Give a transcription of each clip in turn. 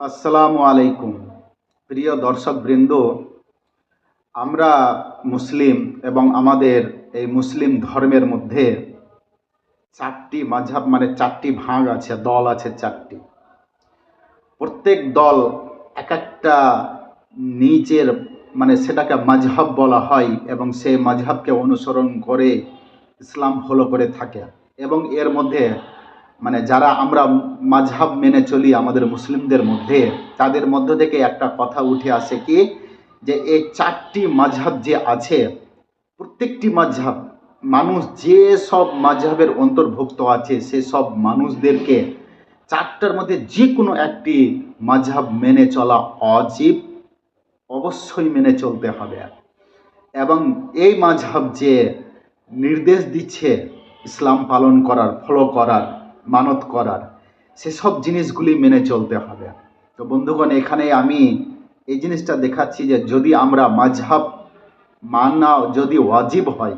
আসসালামু আলাইকুম। প্রিয় দর্শকবৃন্দ, আমরা মুসলিম এবং আমাদের এই মুসলিম ধর্মের মধ্যে চারটি মাঝাব মানে চারটি ভাগ আছে, দল আছে চারটি। প্রত্যেক দল এক একটা নিজের মানে সেটাকে মাঝহাব বলা হয় এবং সেই মাঝহাবকে অনুসরণ করে ইসলাম ফলো করে থাকে এবং এর মধ্যে মানে যারা আমরা মাঝহাব মেনে চলি আমাদের মুসলিমদের মধ্যে, তাদের মধ্য থেকে একটা কথা উঠে আসে কি? যে এই চারটি মাঝহাব যে আছে, প্রত্যেকটি মাঝহাব, মানুষ যে সব মাঝহাবের অন্তর্ভুক্ত আছে, সে সব মানুষদেরকে চারটার মধ্যে যে কোনো একটি মাঝহাব মেনে চলা অজীব, অবশ্যই মেনে চলতে হবে। এবং এই মাঝহাব যে নির্দেশ দিচ্ছে, ইসলাম পালন করার, ফলো করার মানত করার সেসব জিনিসগুলি মেনে চলতে হবে। তো বন্ধুগণ এখানে আমি এই জিনিসটা দেখাচ্ছি যে যদি আমরা মাঝহাব মানা যদি ওয়াজিব হয়,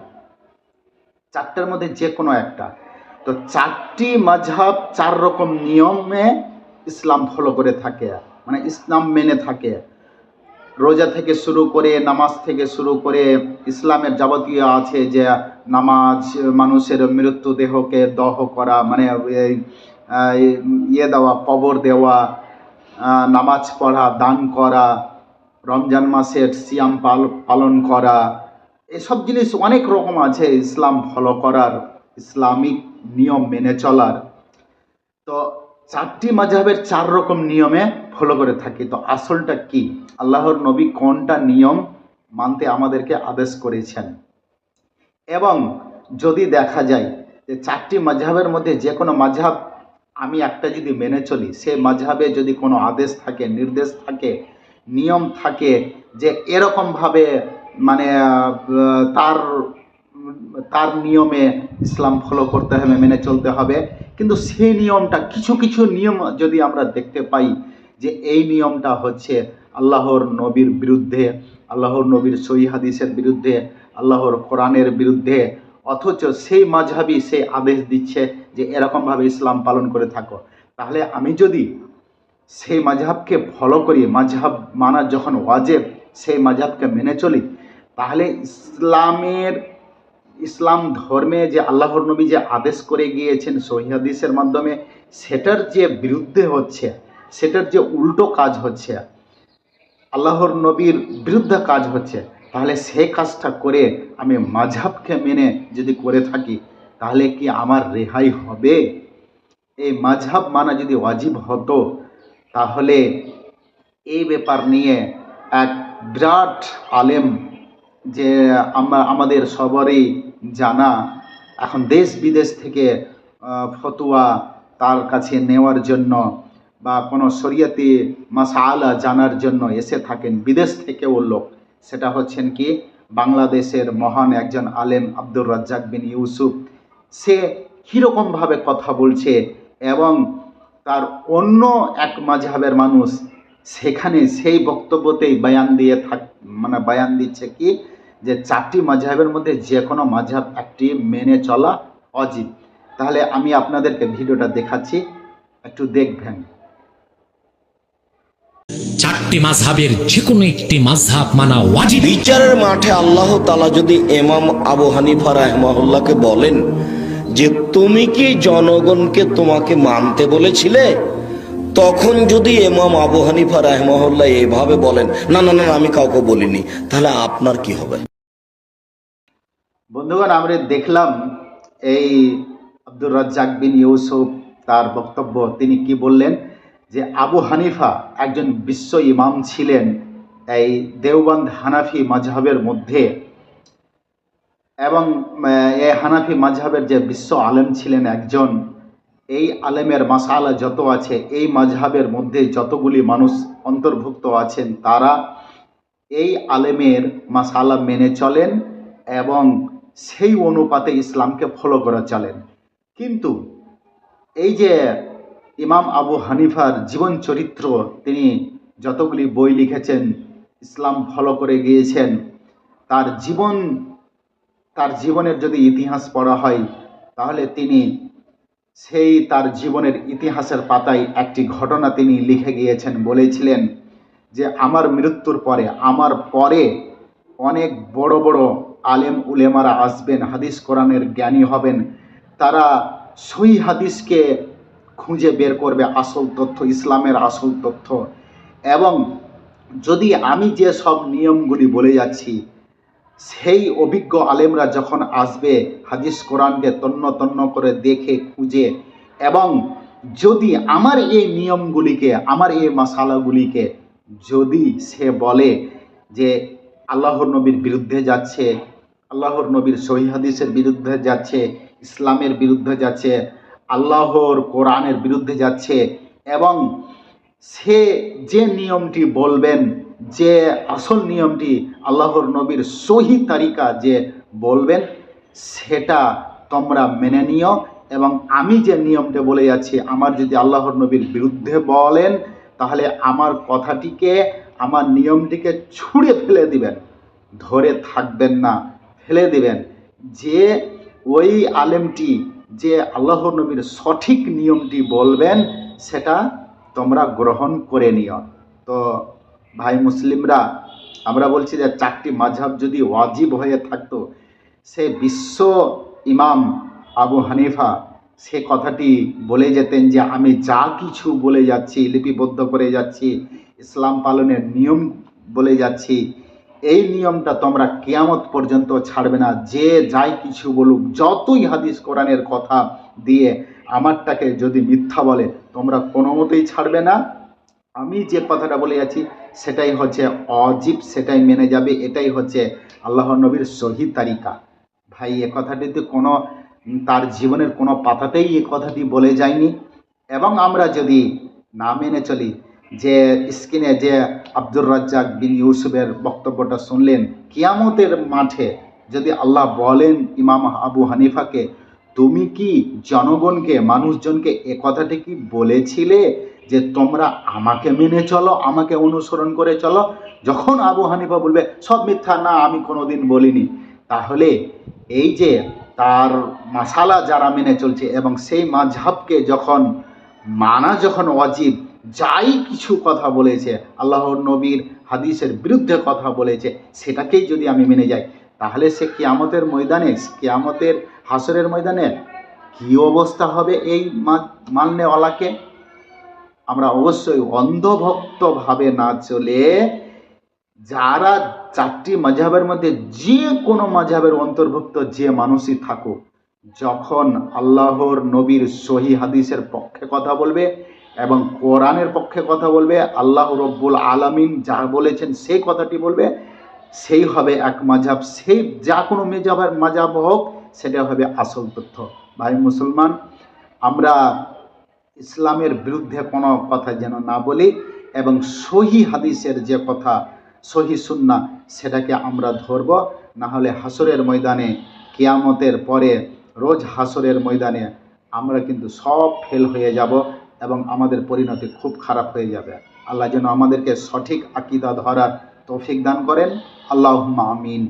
চারটার মধ্যে যে কোনো একটা, তো চারটি মাঝহাব চার রকম নিয়মে ইসলাম ফলো করে থাকে মানে ইসলাম মেনে থাকে। রোজা থেকে শুরু করে নামাজ থেকে শুরু করে ইসলামের যাবতীয় আছে যে নামাজ, মানুষের মৃত্যুদেহকে দহ করা মানে ইয়ে দেওয়া, কবর দেওয়া নামাজ পড়া, দান করা, রমজান মাসের সিয়াম পাল, পালন করা, এসব জিনিস অনেক রকম আছে ইসলাম ফলো করার, ইসলামিক নিয়ম মেনে চলার। তো চারটি মাঝহাবের চার রকম নিয়মে ফলো করে থাকি। তো আসলটা কি? আল্লাহর নবী কোনটা নিয়ম মানতে আমাদেরকে আদেশ করেছেন? এবং যদি দেখা যায় যে চারটি মাঝহাবের মধ্যে যে কোনো মাঝহাব আমি একটা যদি মেনে চলি সে মাঝহাবে যদি কোনো আদেশ থাকে, নির্দেশ থাকে, নিয়ম থাকে যে এরকমভাবে মানে তার তার নিয়মে ইসলাম ফলো করতে হবে, মেনে চলতে হবে কিন্তু সেই নিয়মটা, কিছু কিছু নিয়ম যদি আমরা দেখতে পাই যে এই নিয়মটা হচ্ছে আল্লাহর নবীর বিরুদ্ধে, আল্লাহর নবীর সহি হাদিসের বিরুদ্ধে, আল্লাহর কোরআনের বিরুদ্ধে, অথচ সেই মাঝহাবি সে আদেশ দিচ্ছে যে এরকমভাবে ইসলাম পালন করে থাকো। তাহলে আমি যদি সেই মাঝহাবকে ফলো করি, মাঝহাব মানা যখন ওয়াজেব, সেই মাঝহাবকে মেনে চলি, তাহলে ইসলামের ইসলাম ধর্মে যে আল্লাহর নবী যে আদেশ করে গিয়েছেন সহিহাদিসের মাধ্যমে, সেটার যে বিরুদ্ধে হচ্ছে, সেটার যে উল্টো কাজ হচ্ছে, আল্লাহর নবীর বিরুদ্ধে কাজ হচ্ছে, তাহলে সেই কাজটা করে আমি মাঝহাবকে মেনে যদি করে থাকি, তাহলে কি আমার রেহাই হবে? এই মাঝহাব মানা যদি ওয়াজিব হতো, তাহলে এই ব্যাপার নিয়ে এক বিরাট আলেম যে আমরা আমাদের সবারই জানা, এখন দেশ বিদেশ থেকে ফতুয়া তার কাছে নেওয়ার জন্য বা কোনো শরীয়তি মাসালা জানার জন্য এসে থাকেন বিদেশ থেকেও লোক। সেটা হচ্ছেন কি? বাংলাদেশের মহান একজন আলেম আব্দুর রাজ্জাক বিন ইউসুফ। সে কীরকমভাবে কথা বলছে এবং তার অন্য এক মাঝহাবের মানুষ সেখানে সেই বক্তব্যতেই বয়ান দিয়ে থাক মানে বয়ান দিচ্ছে কি? যে চারটি মাঝহাবের মধ্যে যে কোনো মাঝহাব একটি মেনে চলা অজীব। তাহলে আমি আপনাদেরকে ভিডিওটা দেখাচ্ছি একটু দেখবেন। চারটি মাঝহাবের যে কোনো একটি মাঝহাব মানা ওয়াজিব। বিচারের মাঠে আল্লাহ তালা যদি এমাম আবু হানিফা রাহমাহুল্লাহকে বলেন যে তুমি কি জনগণকে তোমাকে মানতে বলেছিলে? তখন যদি এমাম আবু হানিফা রাহমাহুল্লাহ এভাবে বলেন না না না, আমি কাউকে বলিনি তাহলে আপনার কি হবে? বন্ধুগণ, আমরা দেখলাম এই আব্দুর রাজ্জাক বিন ইউসুফ, তার বক্তব্য, তিনি কি বললেন? যে আবু হানিফা একজন বিশ্ব ইমাম ছিলেন এই দেওবন্দ হানাফি মাঝহাবের মধ্যে এবং এই হানাফি মাঝহাবের যে বিশ্ব আলেম ছিলেন একজন, এই আলেমের মাসালা যত আছে, এই মাঝহাবের মধ্যে যতগুলি মানুষ অন্তর্ভুক্ত আছেন, তারা এই আলেমের মাসালা মেনে চলেন এবং সেই অনুপাতে ইসলামকে ফলো করা চালেন কিন্তু এই যে ইমাম আবু হানিফার জীবন চরিত্র, তিনি যতগুলি বই লিখেছেন, ইসলাম ফলো করে গিয়েছেন, তার জীবন, তার জীবনের যদি ইতিহাস পড়া হয়, তাহলে তিনি সেই তার জীবনের ইতিহাসের পাতায় একটি ঘটনা তিনি লিখে গিয়েছেন, বলেছিলেন যে, আমার মৃত্যুর পরে, আমার পরে অনেক বড় বড় আলেম উলেমারা আসবেন, হাদিস কোরআনের জ্ঞানী হবেন, তারা সই হাদিসকে খুঁজে বের করবে, আসল তথ্য, ইসলামের আসল তথ্য। এবং যদি আমি যে সব নিয়মগুলি বলে যাচ্ছি, সেই অভিজ্ঞ আলেমরা যখন আসবে, হাদিস কোরআনকে তন্ন তন্ন করে দেখে, খুঁজে, এবং যদি আমার এই নিয়মগুলিকে, আমার এই মশালাগুলিকে যদি সে বলে যে আল্লাহর নবীর বিরুদ্ধে যাচ্ছে আল্লাহর নবীর সহি হাদিসের বিরুদ্ধে যাচ্ছে, ইসলামের বিরুদ্ধে যাচ্ছে, আল্লাহর কোরআনের বিরুদ্ধে যাচ্ছে এবং সে যে নিয়মটি বলবেন, যে আসল নিয়মটি আল্লাহর নবীর সহি তারিকা যে বলবেন, সেটা তোমরা মেনে নিও এবং আমি যে নিয়মটা বলে যাচ্ছি, আমার যদি আল্লাহর নবীর বিরুদ্ধে বলেন, তাহলে আমার কথাটিকে, আমার নিয়মটিকে ছুঁড়ে ফেলে দিবেন। ধরে থাকবেন না। ফেলে দিবেন। যে ওই আলেমটি, যে আল্লাহর নবীর সঠিক নিয়মটি বলবেন, সেটা তোমরা গ্রহণ করে নিও। তো ভাই মুসলিমরা, আমরা বলছি যে চারটি মাঝহাব যদি ওয়াজিব হয়ে থাকতো, সে বিশ্ব ইমাম আবু হানিফা, সে কথাটি বলে যেতেন যে, আমি যা কিছু বলে যাচ্ছি, লিপিবদ্ধ করে যাচ্ছি, ইসলাম পালনের নিয়ম বলে যাচ্ছি এই নিয়মটা তোমরা কেয়ামত পর্যন্ত ছাড়বে না। যে যাই কিছু বলুক, যতই হাদিস কোরআনের কথা দিয়ে আমারটাকে যদি মিথ্যা বলে, তোমরা কোনো মতেই ছাড়বে না। আমি যে কথাটা বলে যাচ্ছি সেটাই হচ্ছে অজীব, সেটাই মেনে যাবে। এটাই হচ্ছে আল্লাহ নবীর সহি তারিকা। ভাই, এ কথাটিতে কোনো, তার জীবনের কোনো পাতাতেই এ কথাটি বলে যায়নি। এবং আমরা যদি না মেনে চলি যে স্ক্রিনে যে আব্দুর রাজ্জাক বিন ইউসুফের বক্তব্যটা শুনলেন, কিয়ামতের মাঠে যদি আল্লাহ বলেন ইমাম আবু হানিফাকে, তুমি কি জনগণকে, মানুষজনকে এ কথাটি কি বলেছিলে যে তোমরা আমাকে মেনে চলো, আমাকে অনুসরণ করে চলো? যখন আবু হানিফা বলবে, সব মিথ্যা, না, আমি কোনোদিন বলিনি। তাহলে এই যে তার মাসালা যারা মেনে চলছে এবং সেই মাঝহাবকে যখন মানা যখন অজীব যাই কিছু কথা বলেছে, আল্লাহর নবীর হাদিসের বিরুদ্ধে কথা বলেছে, সেটাকেই যদি আমি মেনে যাই, তাহলে সে কিয়ামতের ময়দানে, কিয়ামতের হাসরের ময়দানে কি অবস্থা হবে এই মাননেওয়ালাকে আমরা অবশ্যই অন্ধভক্তভাবে না চলে যারা চারটি মাঝাবের মধ্যে যে কোনো মাঝাবের অন্তর্ভুক্ত যে মানুষই থাকুক, যখন আল্লাহর নবীর সহি হাদিসের পক্ষে কথা বলবে এবং কোরআনের পক্ষে কথা বলবে, আল্লাহ রব্বুল আলামিন যা বলেছেন সেই কথাটি বলবে। সেই হবে এক মাঝাব, সেই যা কোনো মেজাবের মাঝাব হোক, সেটা হবে আসল তথ্য। ভাই মুসলমান, আমরা ইসলামের বিরুদ্ধে কোনো কথা যেন না বলি এবং সহি হাদিসের যে কথা, সহি সুন্না, সেটাকে আমরা ধরব। না হলে হাসরের ময়দানে, কিয়ামতের পরে, রোজ হাসরের ময়দানে আমরা কিন্তু সব ফেল হয়ে যাব। এবং আমাদের পরিণতি খুব খারাপ হয়ে যাবে। আল্লাহ যেন আমাদেরকে সঠিক আকিদা ধরার তৌফিক দান করেন। আল্লাহ আমিন।